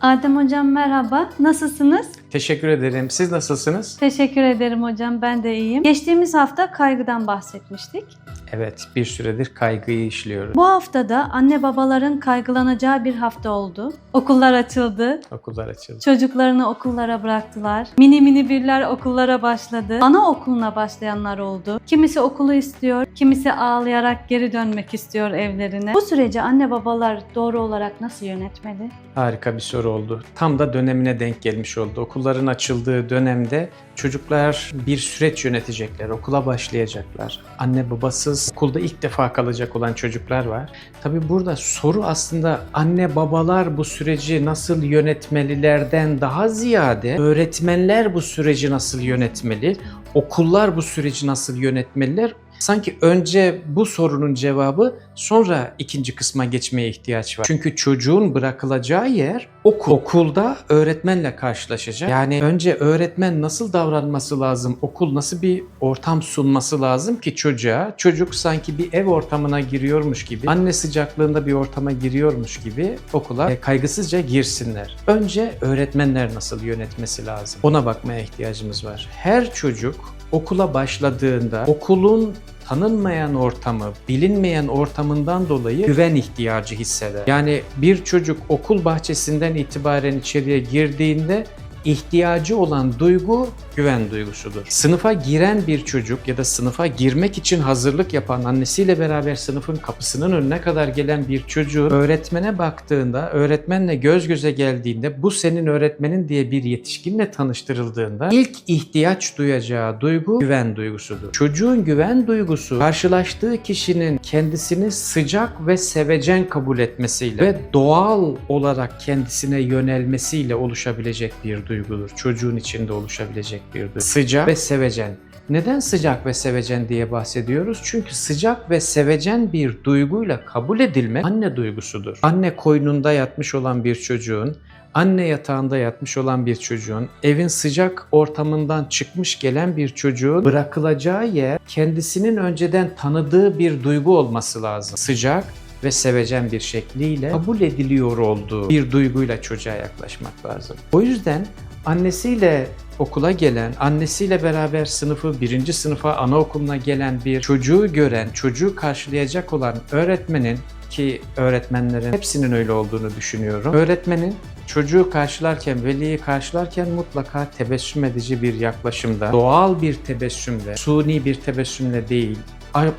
Adem hocam merhaba. Nasılsınız? Teşekkür ederim. Siz nasılsınız? Teşekkür ederim hocam. Ben de iyiyim. Geçtiğimiz hafta kaygıdan bahsetmiştik. Evet, bir süredir kaygıyı işliyoruz. Bu hafta da anne babaların kaygılanacağı bir hafta oldu. Okullar açıldı. Okullar açıldı. Çocuklarını okullara bıraktılar. Mini mini birler okullara başladı. Anaokuluna başlayanlar oldu. Kimisi okulu istiyor, kimisi ağlayarak geri dönmek istiyor evlerine. Bu süreci anne babalar doğru olarak nasıl yönetmeli? Harika bir soru oldu. Tam da dönemine denk gelmiş oldu. Okulların açıldığı dönemde çocuklar bir süreç yönetecekler, okula başlayacaklar. Anne babasız okulda ilk defa kalacak olan çocuklar var. Tabi burada soru aslında anne babalar bu süreci nasıl yönetmelilerden daha ziyade öğretmenler bu süreci nasıl yönetmeli, okullar bu süreci nasıl yönetmeliler Sanki önce bu sorunun cevabı sonra ikinci kısma geçmeye ihtiyaç var. Çünkü çocuğun bırakılacağı yer okul. Okulda öğretmenle karşılaşacak. Yani önce öğretmen nasıl davranması lazım, okul nasıl bir ortam sunması lazım ki çocuğa, çocuk sanki bir ev ortamına giriyormuş gibi, anne sıcaklığında bir ortama giriyormuş gibi okula e, kaygısızca girsinler. Önce öğretmenler nasıl yönetmesi lazım. Ona bakmaya ihtiyacımız var. Her çocuk okula başladığında okulun tanınmayan ortamı, bilinmeyen ortamından dolayı güven ihtiyacı hisseder. Yani bir çocuk okul bahçesinden itibaren içeriye girdiğinde ihtiyacı olan duygu güven duygusudur. Sınıfa giren bir çocuk ya da sınıfa girmek için hazırlık yapan annesiyle beraber sınıfın kapısının önüne kadar gelen bir çocuğun öğretmene baktığında, öğretmenle göz göze geldiğinde bu senin öğretmenin diye bir yetişkinle tanıştırıldığında ilk ihtiyaç duyacağı duygu güven duygusudur. Çocuğun güven duygusu karşılaştığı kişinin kendisini sıcak ve sevecen kabul etmesiyle ve doğal olarak kendisine yönelmesiyle oluşabilecek bir duygudur. Çocuğun içinde oluşabilecek bir duygu. Sıcak ve sevecen. Neden sıcak ve sevecen diye bahsediyoruz? Çünkü sıcak ve sevecen bir duyguyla kabul edilmek anne duygusudur. Anne koynunda yatmış olan bir çocuğun, anne yatağında yatmış olan bir çocuğun, evin sıcak ortamından çıkmış gelen bir çocuğun bırakılacağı yer kendisinin önceden tanıdığı bir duygu olması lazım. Sıcak ve sevecen bir şekliyle kabul ediliyor olduğu bir duyguyla çocuğa yaklaşmak lazım. O yüzden annesiyle okula gelen, annesiyle beraber sınıfı, birinci sınıfa anaokuluna gelen bir çocuğu gören, çocuğu karşılayacak olan öğretmenin ki öğretmenlerin hepsinin öyle olduğunu düşünüyorum. Öğretmenin çocuğu karşılarken, veliyi karşılarken mutlaka tebessüm edici bir yaklaşımda, doğal bir tebessümle, suni bir tebessümle değil,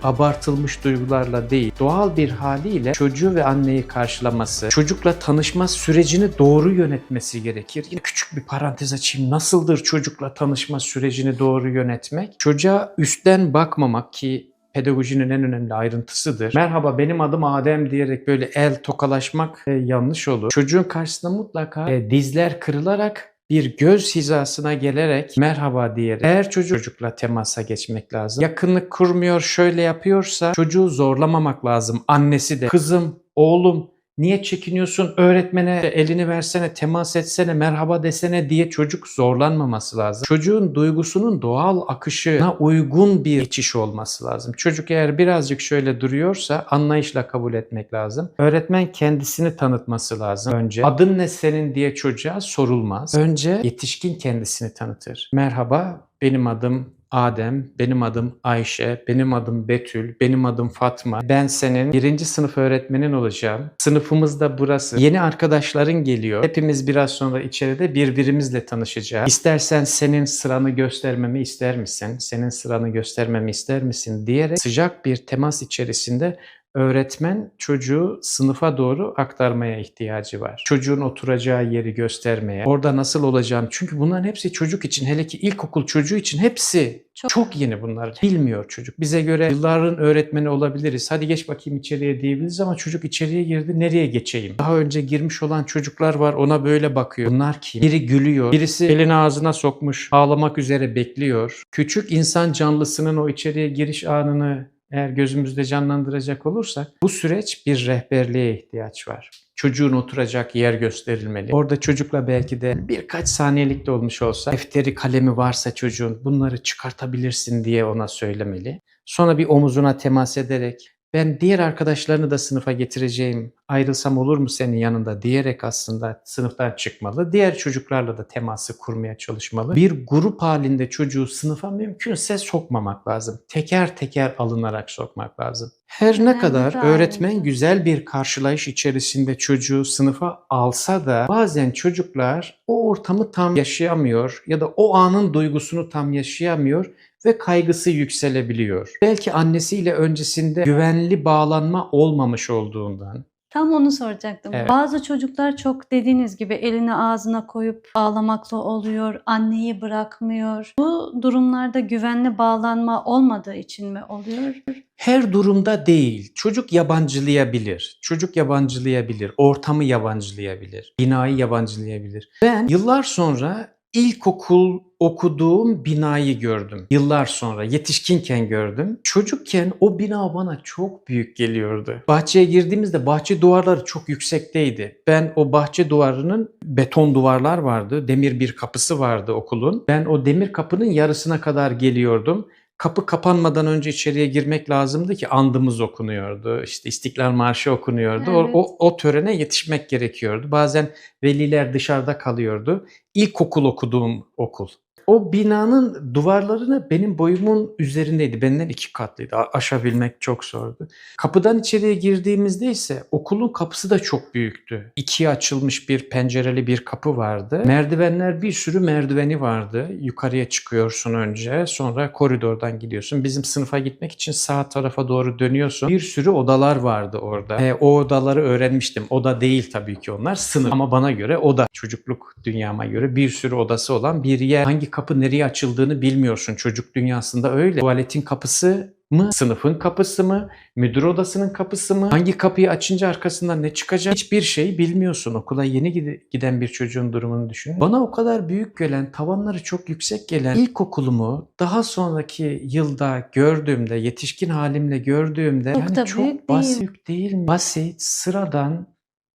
abartılmış duygularla değil, doğal bir haliyle çocuğu ve anneyi karşılaması, çocukla tanışma sürecini doğru yönetmesi gerekir. Yine küçük bir parantez açayım. Nasıldır çocukla tanışma sürecini doğru yönetmek? Çocuğa üstten bakmamak ki pedagojinin en önemli ayrıntısıdır. Merhaba benim adım Adem diyerek böyle el tokalaşmak e, yanlış olur. Çocuğun karşısında mutlaka e, dizler kırılarak bir göz hizasına gelerek merhaba diyerek eğer çocuk çocukla temasa geçmek lazım. Yakınlık kurmuyor şöyle yapıyorsa çocuğu zorlamamak lazım. Annesi de kızım, oğlum Niye çekiniyorsun? Öğretmene elini versene, temas etsene, merhaba desene diye çocuk zorlanmaması lazım. Çocuğun duygusunun doğal akışına uygun bir geçiş olması lazım. Çocuk eğer birazcık şöyle duruyorsa anlayışla kabul etmek lazım. Öğretmen kendisini tanıtması lazım önce. Adın ne senin diye çocuğa sorulmaz. Önce yetişkin kendisini tanıtır. Merhaba, benim adım Adem, benim adım Ayşe, benim adım Betül, benim adım Fatma. Ben senin birinci sınıf öğretmenin olacağım. Sınıfımız da burası. Yeni arkadaşların geliyor. Hepimiz biraz sonra içeride birbirimizle tanışacağız. İstersen senin sıranı göstermemi ister misin? Senin sıranı göstermemi ister misin? diyerek sıcak bir temas içerisinde öğretmen çocuğu sınıfa doğru aktarmaya ihtiyacı var. Çocuğun oturacağı yeri göstermeye, orada nasıl olacağını. Çünkü bunların hepsi çocuk için, hele ki ilkokul çocuğu için hepsi Çok- çok, yeni bunlar. Bilmiyor çocuk. Bize göre yılların öğretmeni olabiliriz. Hadi geç bakayım içeriye diyebiliriz ama çocuk içeriye girdi. Nereye geçeyim? Daha önce girmiş olan çocuklar var. Ona böyle bakıyor. Bunlar kim? Biri gülüyor. Birisi elini ağzına sokmuş. Ağlamak üzere bekliyor. Küçük insan canlısının o içeriye giriş anını eğer gözümüzde canlandıracak olursak bu süreç bir rehberliğe ihtiyaç var. Çocuğun oturacak yer gösterilmeli. Orada çocukla belki de birkaç saniyelik de olmuş olsa defteri kalemi varsa çocuğun bunları çıkartabilirsin diye ona söylemeli. Sonra bir omuzuna temas ederek ben diğer arkadaşlarını da sınıfa getireceğim, ayrılsam olur mu senin yanında diyerek aslında sınıftan çıkmalı. Diğer çocuklarla da teması kurmaya çalışmalı. Bir grup halinde çocuğu sınıfa mümkünse sokmamak lazım. Teker teker alınarak sokmak lazım. Her ne Önemli kadar de öğretmen güzel bir karşılayış içerisinde çocuğu sınıfa alsa da bazen çocuklar o ortamı tam yaşayamıyor ya da o anın duygusunu tam yaşayamıyor ve kaygısı yükselebiliyor. Belki annesiyle öncesinde güvenli bağlanma olmamış olduğundan. Tam onu soracaktım. Evet. Bazı çocuklar çok dediğiniz gibi elini ağzına koyup ağlamakla oluyor, anneyi bırakmıyor. Bu durumlarda güvenli bağlanma olmadığı için mi oluyor? Her durumda değil. Çocuk yabancılayabilir. Çocuk yabancılayabilir. Ortamı yabancılayabilir. Binayı yabancılayabilir. Ben yıllar sonra ilkokul okuduğum binayı gördüm. Yıllar sonra yetişkinken gördüm. Çocukken o bina bana çok büyük geliyordu. Bahçeye girdiğimizde bahçe duvarları çok yüksekteydi. Ben o bahçe duvarının beton duvarlar vardı. Demir bir kapısı vardı okulun. Ben o demir kapının yarısına kadar geliyordum kapı kapanmadan önce içeriye girmek lazımdı ki andımız okunuyordu. İşte İstiklal Marşı okunuyordu. O- Evet. O, o törene yetişmek gerekiyordu. Bazen veliler dışarıda kalıyordu. İlkokul okuduğum okul. O binanın duvarlarını benim boyumun üzerindeydi. Benden iki katlıydı. Aşabilmek çok zordu. Kapıdan içeriye girdiğimizde ise okulun kapısı da çok büyüktü. İkiye açılmış bir pencereli bir kapı vardı. Merdivenler bir sürü merdiveni vardı. Yukarıya çıkıyorsun önce sonra koridordan gidiyorsun. Bizim sınıfa gitmek için sağ tarafa doğru dönüyorsun. Bir sürü odalar vardı orada. E, o odaları öğrenmiştim. Oda değil tabii ki onlar sınıf ama bana göre oda. Çocukluk dünyama göre bir sürü odası olan bir yer. Hangi kapı nereye açıldığını bilmiyorsun. Çocuk dünyasında öyle. Tuvaletin kapısı mı? Sınıfın kapısı mı? Müdür odasının kapısı mı? Hangi kapıyı açınca arkasından ne çıkacak? Hiçbir şey bilmiyorsun. Okula yeni gide- giden bir çocuğun durumunu düşün. Bana o kadar büyük gelen, tavanları çok yüksek gelen ilkokulumu daha sonraki yılda gördüğümde, yetişkin halimle gördüğümde Çok yani çok büyük basit değil. değil mi? Basit, sıradan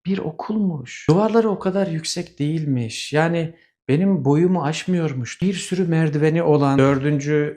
bir okulmuş. Duvarları o kadar yüksek değilmiş. Yani benim boyumu aşmıyormuş. Bir sürü merdiveni olan 4.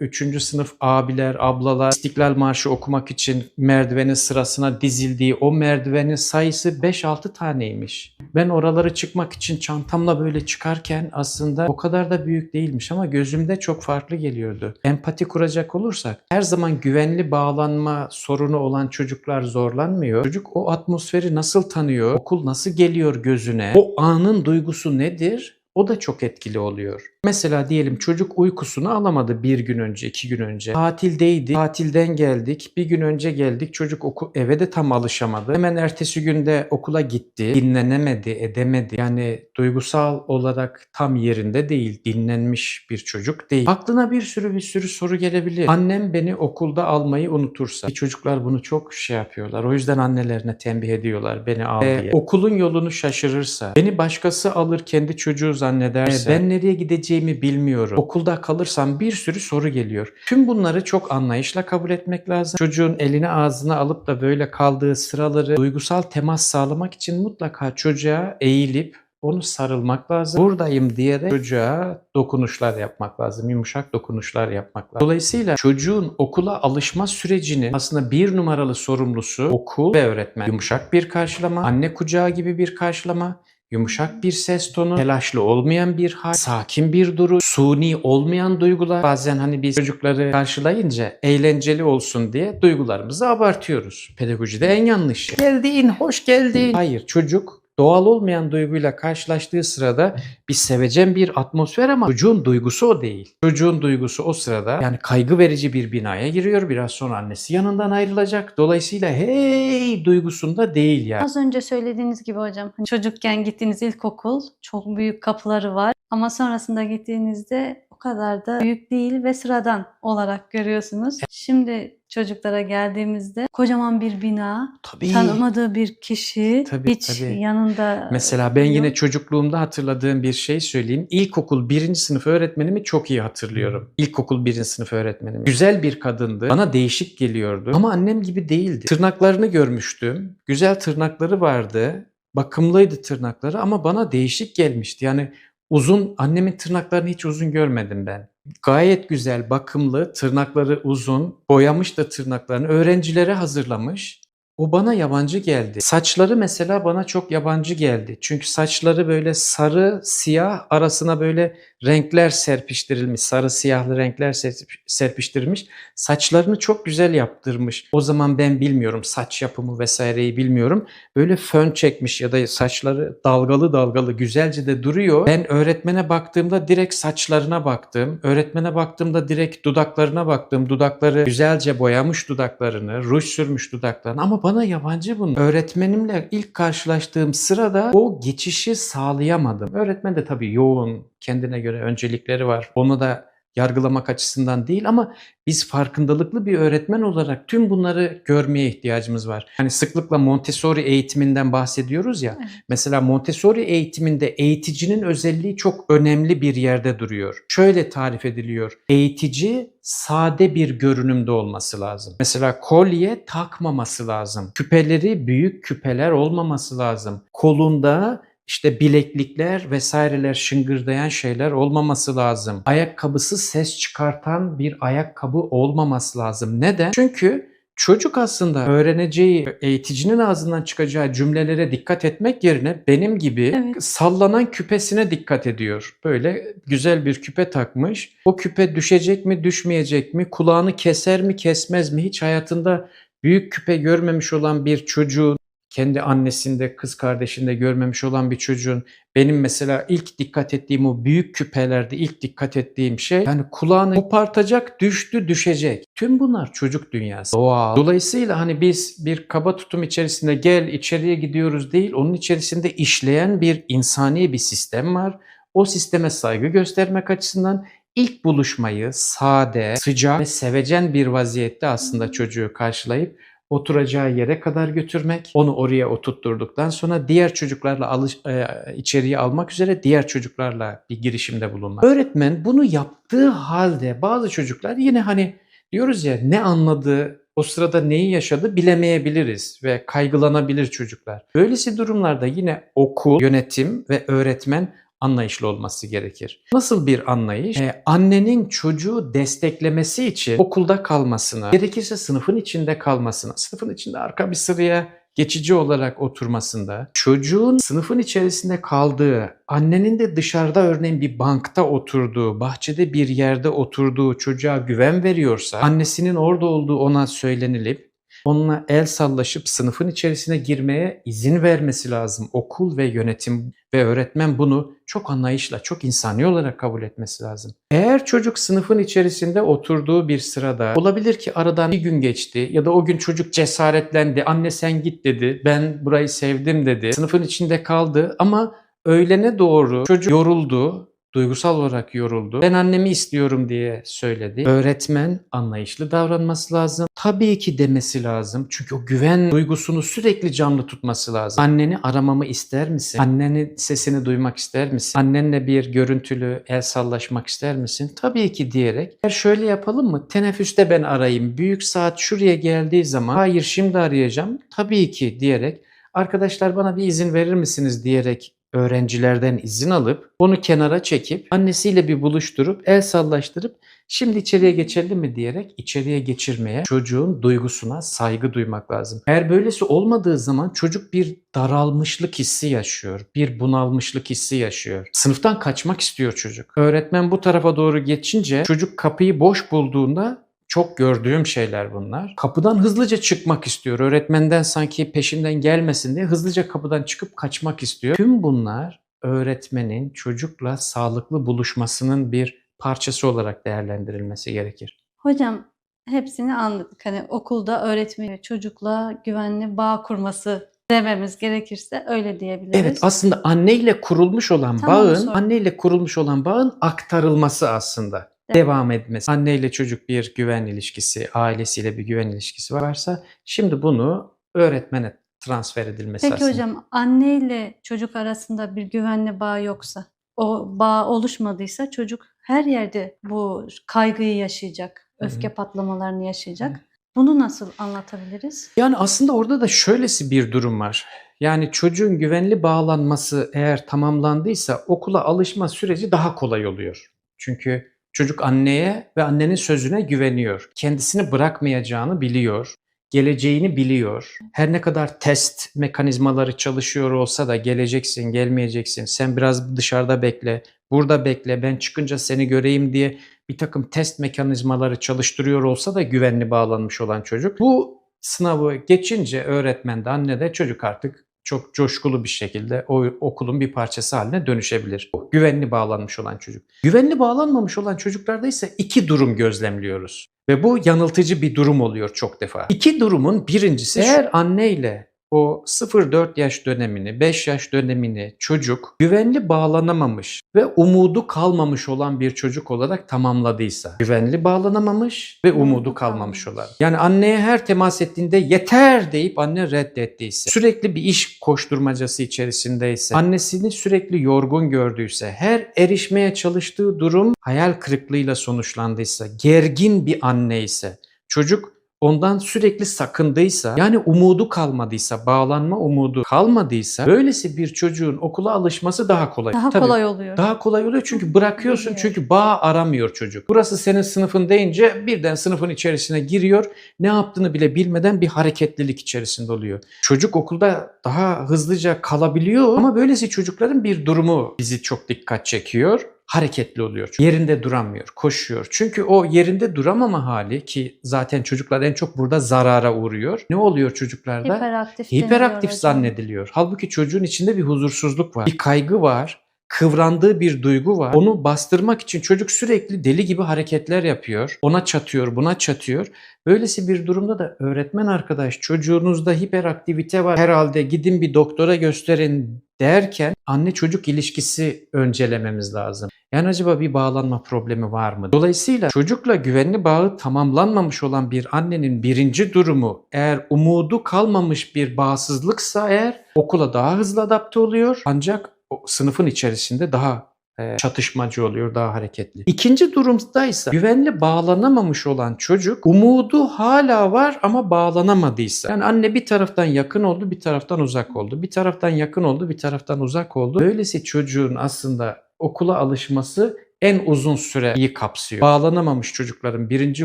3. sınıf abiler, ablalar İstiklal Marşı okumak için merdivenin sırasına dizildiği o merdivenin sayısı 5-6 taneymiş. Ben oraları çıkmak için çantamla böyle çıkarken aslında o kadar da büyük değilmiş ama gözümde çok farklı geliyordu. Empati kuracak olursak her zaman güvenli bağlanma sorunu olan çocuklar zorlanmıyor. Çocuk o atmosferi nasıl tanıyor? Okul nasıl geliyor gözüne? O anın duygusu nedir? O da çok etkili oluyor. Mesela diyelim çocuk uykusunu alamadı bir gün önce, iki gün önce. Tatildeydi, tatilden geldik, bir gün önce geldik. Çocuk oku, eve de tam alışamadı. Hemen ertesi günde okula gitti, dinlenemedi, edemedi. Yani duygusal olarak tam yerinde değil, dinlenmiş bir çocuk değil. Aklına bir sürü bir sürü soru gelebilir. Annem beni okulda almayı unutursa. Çocuklar bunu çok şey yapıyorlar. O yüzden annelerine tembih ediyorlar beni al Ee, diye. Okulun yolunu şaşırırsa, beni başkası alır kendi çocuğu zannederse, ben nereye gideceğimi bilmiyorum. Okulda kalırsam bir sürü soru geliyor. Tüm bunları çok anlayışla kabul etmek lazım. Çocuğun eline ağzına alıp da böyle kaldığı sıraları duygusal temas sağlamak için mutlaka çocuğa eğilip onu sarılmak lazım. Buradayım diyerek çocuğa dokunuşlar yapmak lazım. Yumuşak dokunuşlar yapmak lazım. Dolayısıyla çocuğun okula alışma sürecinin aslında bir numaralı sorumlusu okul ve öğretmen. Yumuşak bir karşılama, anne kucağı gibi bir karşılama, Yumuşak bir ses tonu, telaşlı olmayan bir hal, sakin bir duruş, suni olmayan duygular. Bazen hani biz çocukları karşılayınca eğlenceli olsun diye duygularımızı abartıyoruz. Pedagojide en yanlış. Geldin, hoş geldin. Hayır, çocuk doğal olmayan duyguyla karşılaştığı sırada bir sevecen bir atmosfer ama çocuğun duygusu o değil. Çocuğun duygusu o sırada yani kaygı verici bir binaya giriyor. Biraz sonra annesi yanından ayrılacak. Dolayısıyla hey duygusunda değil yani. Az önce söylediğiniz gibi hocam hani çocukken gittiğiniz ilkokul çok büyük kapıları var ama sonrasında gittiğinizde kadar da büyük değil ve sıradan olarak görüyorsunuz. Şimdi çocuklara geldiğimizde kocaman bir bina, Tabii. tanımadığı bir kişi Tabii, hiç tabii. yanında Mesela ben yine yok. çocukluğumda hatırladığım bir şey söyleyeyim. İlkokul birinci sınıf öğretmenimi çok iyi hatırlıyorum. İlkokul birinci sınıf öğretmenimi. Güzel bir kadındı. Bana değişik geliyordu. Ama annem gibi değildi. Tırnaklarını görmüştüm. Güzel tırnakları vardı. Bakımlıydı tırnakları ama bana değişik gelmişti. Yani Uzun, annemin tırnaklarını hiç uzun görmedim ben. Gayet güzel, bakımlı, tırnakları uzun, boyamış da tırnaklarını, öğrencilere hazırlamış. O bana yabancı geldi. Saçları mesela bana çok yabancı geldi. Çünkü saçları böyle sarı, siyah arasına böyle renkler serpiştirilmiş. Sarı, siyahlı renkler serp- serpiştirilmiş. Saçlarını çok güzel yaptırmış. O zaman ben bilmiyorum saç yapımı vesaireyi bilmiyorum. Böyle fön çekmiş ya da saçları dalgalı dalgalı güzelce de duruyor. Ben öğretmene baktığımda direkt saçlarına baktım. Öğretmene baktığımda direkt dudaklarına baktım. Dudakları güzelce boyamış dudaklarını, ruj sürmüş dudaklarını ama bana yabancı bunu. Öğretmenimle ilk karşılaştığım sırada o geçişi sağlayamadım. Öğretmen de tabii yoğun, kendine göre öncelikleri var. Onu da yargılamak açısından değil ama biz farkındalıklı bir öğretmen olarak tüm bunları görmeye ihtiyacımız var. Hani sıklıkla Montessori eğitiminden bahsediyoruz ya. Evet. Mesela Montessori eğitiminde eğiticinin özelliği çok önemli bir yerde duruyor. Şöyle tarif ediliyor. Eğitici sade bir görünümde olması lazım. Mesela kolye takmaması lazım. Küpeleri büyük küpeler olmaması lazım. Kolunda işte bileklikler vesaireler şıngırdayan şeyler olmaması lazım. Ayakkabısı ses çıkartan bir ayakkabı olmaması lazım. Neden? Çünkü çocuk aslında öğreneceği, eğiticinin ağzından çıkacağı cümlelere dikkat etmek yerine benim gibi Evet. sallanan küpesine dikkat ediyor. Böyle güzel bir küpe takmış. O küpe düşecek mi, düşmeyecek mi? Kulağını keser mi, kesmez mi? Hiç hayatında büyük küpe görmemiş olan bir çocuğun kendi annesinde, kız kardeşinde görmemiş olan bir çocuğun benim mesela ilk dikkat ettiğim o büyük küpelerde ilk dikkat ettiğim şey yani kulağını kopartacak, düştü, düşecek. Tüm bunlar çocuk dünyası. Doğal. Dolayısıyla hani biz bir kaba tutum içerisinde gel içeriye gidiyoruz değil, onun içerisinde işleyen bir insani bir sistem var. O sisteme saygı göstermek açısından ilk buluşmayı sade, sıcak ve sevecen bir vaziyette aslında çocuğu karşılayıp oturacağı yere kadar götürmek, onu oraya oturtturduktan sonra diğer çocuklarla alış, e, içeriye almak üzere diğer çocuklarla bir girişimde bulunmak. Öğretmen bunu yaptığı halde bazı çocuklar yine hani diyoruz ya ne anladı, o sırada neyi yaşadı bilemeyebiliriz ve kaygılanabilir çocuklar. Böylesi durumlarda yine okul, yönetim ve öğretmen anlayışlı olması gerekir. Nasıl bir anlayış? Ee, annenin çocuğu desteklemesi için okulda kalmasına, gerekirse sınıfın içinde kalmasına, sınıfın içinde arka bir sıraya geçici olarak oturmasında, çocuğun sınıfın içerisinde kaldığı, annenin de dışarıda örneğin bir bankta oturduğu, bahçede bir yerde oturduğu çocuğa güven veriyorsa, annesinin orada olduğu ona söylenilip onunla el sallaşıp sınıfın içerisine girmeye izin vermesi lazım. Okul ve yönetim ve öğretmen bunu çok anlayışla, çok insani olarak kabul etmesi lazım. Eğer çocuk sınıfın içerisinde oturduğu bir sırada olabilir ki aradan bir gün geçti ya da o gün çocuk cesaretlendi, anne sen git dedi, ben burayı sevdim dedi, sınıfın içinde kaldı ama öğlene doğru çocuk yoruldu, duygusal olarak yoruldu. Ben annemi istiyorum diye söyledi. Öğretmen anlayışlı davranması lazım. Tabii ki demesi lazım. Çünkü o güven duygusunu sürekli canlı tutması lazım. Anneni aramamı ister misin? Annenin sesini duymak ister misin? Annenle bir görüntülü el sallaşmak ister misin? Tabii ki diyerek. Eğer şöyle yapalım mı? Teneffüste ben arayayım. Büyük saat şuraya geldiği zaman hayır şimdi arayacağım. Tabii ki diyerek. Arkadaşlar bana bir izin verir misiniz diyerek öğrencilerden izin alıp onu kenara çekip annesiyle bir buluşturup el sallaştırıp şimdi içeriye geçelim mi diyerek içeriye geçirmeye çocuğun duygusuna saygı duymak lazım. Eğer böylesi olmadığı zaman çocuk bir daralmışlık hissi yaşıyor. Bir bunalmışlık hissi yaşıyor. Sınıftan kaçmak istiyor çocuk. Öğretmen bu tarafa doğru geçince çocuk kapıyı boş bulduğunda çok gördüğüm şeyler bunlar. Kapıdan hızlıca çıkmak istiyor. Öğretmenden sanki peşinden gelmesin diye hızlıca kapıdan çıkıp kaçmak istiyor. Tüm bunlar öğretmenin çocukla sağlıklı buluşmasının bir parçası olarak değerlendirilmesi gerekir. Hocam hepsini anladık. Hani okulda öğretmeni çocukla güvenli bağ kurması dememiz gerekirse öyle diyebiliriz. Evet aslında anneyle kurulmuş olan Tam onu bağın, sor- anneyle kurulmuş olan bağın aktarılması aslında. Devam etmesi. Anneyle çocuk bir güven ilişkisi, ailesiyle bir güven ilişkisi varsa şimdi bunu öğretmene transfer edilmesi Peki aslında. hocam anne ile çocuk arasında bir güvenli bağ yoksa, o bağ oluşmadıysa çocuk her yerde bu kaygıyı yaşayacak, öfke patlamalarını yaşayacak. Bunu nasıl anlatabiliriz? Yani aslında orada da şöylesi bir durum var. Yani çocuğun güvenli bağlanması eğer tamamlandıysa okula alışma süreci daha kolay oluyor. Çünkü çocuk anneye ve annenin sözüne güveniyor. Kendisini bırakmayacağını biliyor. Geleceğini biliyor. Her ne kadar test mekanizmaları çalışıyor olsa da geleceksin, gelmeyeceksin. Sen biraz dışarıda bekle, burada bekle. Ben çıkınca seni göreyim diye bir takım test mekanizmaları çalıştırıyor olsa da güvenli bağlanmış olan çocuk. Bu sınavı geçince öğretmen de anne de çocuk artık çok coşkulu bir şekilde o okulun bir parçası haline dönüşebilir. Güvenli bağlanmış olan çocuk. Güvenli bağlanmamış olan çocuklarda ise iki durum gözlemliyoruz. Ve bu yanıltıcı bir durum oluyor çok defa. İki durumun birincisi eğer anneyle o 0-4 yaş dönemini, 5 yaş dönemini çocuk güvenli bağlanamamış ve umudu kalmamış olan bir çocuk olarak tamamladıysa, güvenli bağlanamamış ve umudu kalmamış olan. Yani anneye her temas ettiğinde yeter deyip anne reddettiyse, sürekli bir iş koşturmacası içerisindeyse, annesini sürekli yorgun gördüyse, her erişmeye çalıştığı durum hayal kırıklığıyla sonuçlandıysa, gergin bir anne ise, çocuk ondan sürekli sakındıysa yani umudu kalmadıysa, bağlanma umudu kalmadıysa böylesi bir çocuğun okula alışması daha kolay. Daha Tabii, kolay oluyor. Daha kolay oluyor çünkü bırakıyorsun çünkü bağ aramıyor çocuk. Burası senin sınıfın deyince birden sınıfın içerisine giriyor. Ne yaptığını bile bilmeden bir hareketlilik içerisinde oluyor. Çocuk okulda daha hızlıca kalabiliyor ama böylesi çocukların bir durumu bizi çok dikkat çekiyor hareketli oluyor. Yerinde duramıyor, koşuyor. Çünkü o yerinde duramama hali ki zaten çocuklar en çok burada zarara uğruyor. Ne oluyor çocuklarda? Hiperaktif, Hiperaktif zannediliyor. Halbuki çocuğun içinde bir huzursuzluk var. Bir kaygı var. Kıvrandığı bir duygu var. Onu bastırmak için çocuk sürekli deli gibi hareketler yapıyor. Ona çatıyor, buna çatıyor. Böylesi bir durumda da öğretmen arkadaş çocuğunuzda hiperaktivite var. Herhalde gidin bir doktora gösterin derken anne çocuk ilişkisi öncelememiz lazım. Yani acaba bir bağlanma problemi var mı? Dolayısıyla çocukla güvenli bağı tamamlanmamış olan bir annenin birinci durumu eğer umudu kalmamış bir bağsızlıksa eğer okula daha hızlı adapte oluyor ancak o sınıfın içerisinde daha çatışmacı oluyor, daha hareketli. İkinci durumda ise güvenli bağlanamamış olan çocuk umudu hala var ama bağlanamadıysa. Yani anne bir taraftan yakın oldu, bir taraftan uzak oldu. Bir taraftan yakın oldu, bir taraftan uzak oldu. Böylesi çocuğun aslında okula alışması en uzun süreyi kapsıyor. Bağlanamamış çocukların birinci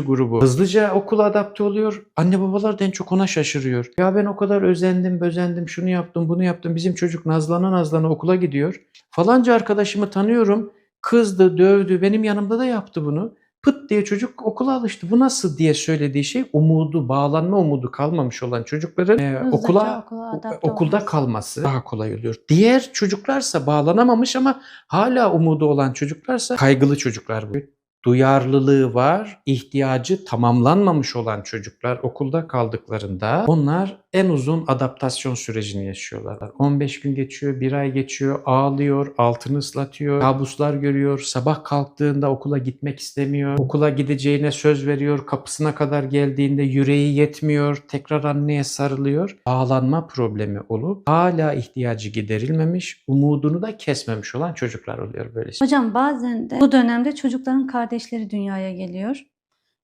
grubu hızlıca okula adapte oluyor. Anne babalar da en çok ona şaşırıyor. Ya ben o kadar özendim, özendim, şunu yaptım, bunu yaptım. Bizim çocuk nazlana nazlana okula gidiyor. Falanca arkadaşımı tanıyorum. Kızdı, dövdü, benim yanımda da yaptı bunu. Pıt diye çocuk okula alıştı. Bu nasıl diye söylediği şey umudu, bağlanma umudu kalmamış olan çocukların e, okula okula adapte okulda olması. kalması daha kolay oluyor. Diğer çocuklarsa bağlanamamış ama hala umudu olan çocuklarsa kaygılı çocuklar bu. Duyarlılığı var, ihtiyacı tamamlanmamış olan çocuklar okulda kaldıklarında onlar en uzun adaptasyon sürecini yaşıyorlar. 15 gün geçiyor, bir ay geçiyor, ağlıyor, altını ıslatıyor, kabuslar görüyor, sabah kalktığında okula gitmek istemiyor, okula gideceğine söz veriyor, kapısına kadar geldiğinde yüreği yetmiyor, tekrar anneye sarılıyor. Bağlanma problemi olup hala ihtiyacı giderilmemiş, umudunu da kesmemiş olan çocuklar oluyor böyle. Hocam bazen de bu dönemde çocukların kardeşleri dünyaya geliyor.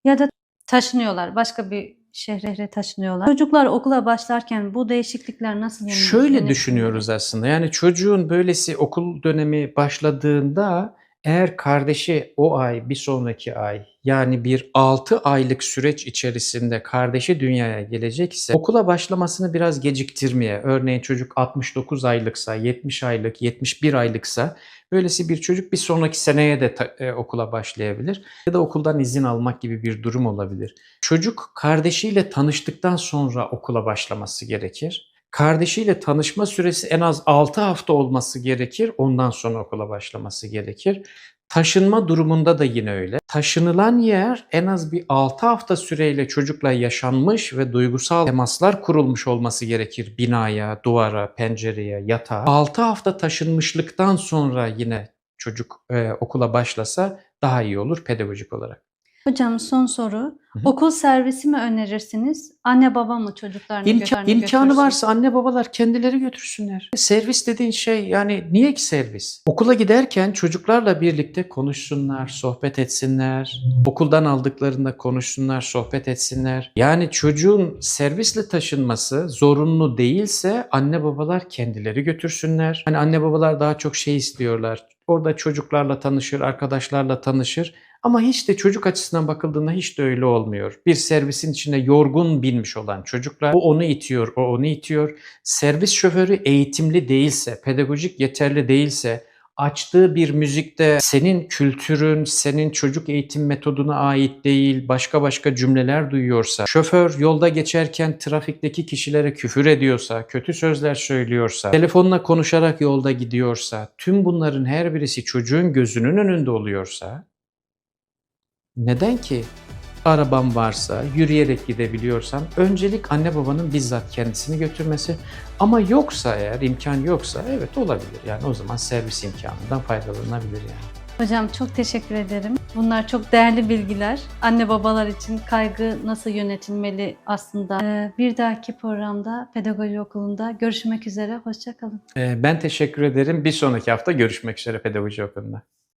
Ya da taşınıyorlar. Başka bir şehre taşınıyorlar. Çocuklar okula başlarken bu değişiklikler nasıl? Şöyle düşünüyoruz aslında. Yani çocuğun böylesi okul dönemi başladığında eğer kardeşi o ay, bir sonraki ay yani bir 6 aylık süreç içerisinde kardeşi dünyaya gelecekse okula başlamasını biraz geciktirmeye, örneğin çocuk 69 aylıksa, 70 aylık, 71 aylıksa böylesi bir çocuk bir sonraki seneye de e, okula başlayabilir ya da okuldan izin almak gibi bir durum olabilir. Çocuk kardeşiyle tanıştıktan sonra okula başlaması gerekir. Kardeşiyle tanışma süresi en az 6 hafta olması gerekir. Ondan sonra okula başlaması gerekir. Taşınma durumunda da yine öyle. Taşınılan yer en az bir 6 hafta süreyle çocukla yaşanmış ve duygusal temaslar kurulmuş olması gerekir. Binaya, duvara, pencereye, yatağa. 6 hafta taşınmışlıktan sonra yine çocuk e, okula başlasa daha iyi olur pedagojik olarak. Hocam son soru. Hı hı. Okul servisi mi önerirsiniz? Anne baba mı çocuklarını İmka- imkanı varsa anne babalar kendileri götürsünler. Servis dediğin şey yani niye ki servis? Okula giderken çocuklarla birlikte konuşsunlar, sohbet etsinler. Okuldan aldıklarında konuşsunlar, sohbet etsinler. Yani çocuğun servisle taşınması zorunlu değilse anne babalar kendileri götürsünler. Hani anne babalar daha çok şey istiyorlar. Orada çocuklarla tanışır, arkadaşlarla tanışır. Ama hiç de çocuk açısından bakıldığında hiç de öyle olmuyor. Bir servisin içine yorgun binmiş olan çocuklar, o onu itiyor, o onu itiyor. Servis şoförü eğitimli değilse, pedagojik yeterli değilse, açtığı bir müzikte senin kültürün, senin çocuk eğitim metoduna ait değil, başka başka cümleler duyuyorsa, şoför yolda geçerken trafikteki kişilere küfür ediyorsa, kötü sözler söylüyorsa, telefonla konuşarak yolda gidiyorsa, tüm bunların her birisi çocuğun gözünün önünde oluyorsa, neden ki? Arabam varsa, yürüyerek gidebiliyorsam öncelik anne babanın bizzat kendisini götürmesi ama yoksa eğer imkan yoksa evet olabilir. Yani o zaman servis imkanından faydalanabilir yani. Hocam çok teşekkür ederim. Bunlar çok değerli bilgiler. Anne babalar için kaygı nasıl yönetilmeli aslında. Ee, Bir dahaki programda Pedagoji Okulu'nda görüşmek üzere. Hoşçakalın. Ee, Ben teşekkür ederim. Bir sonraki hafta görüşmek üzere Pedagoji Okulu'nda.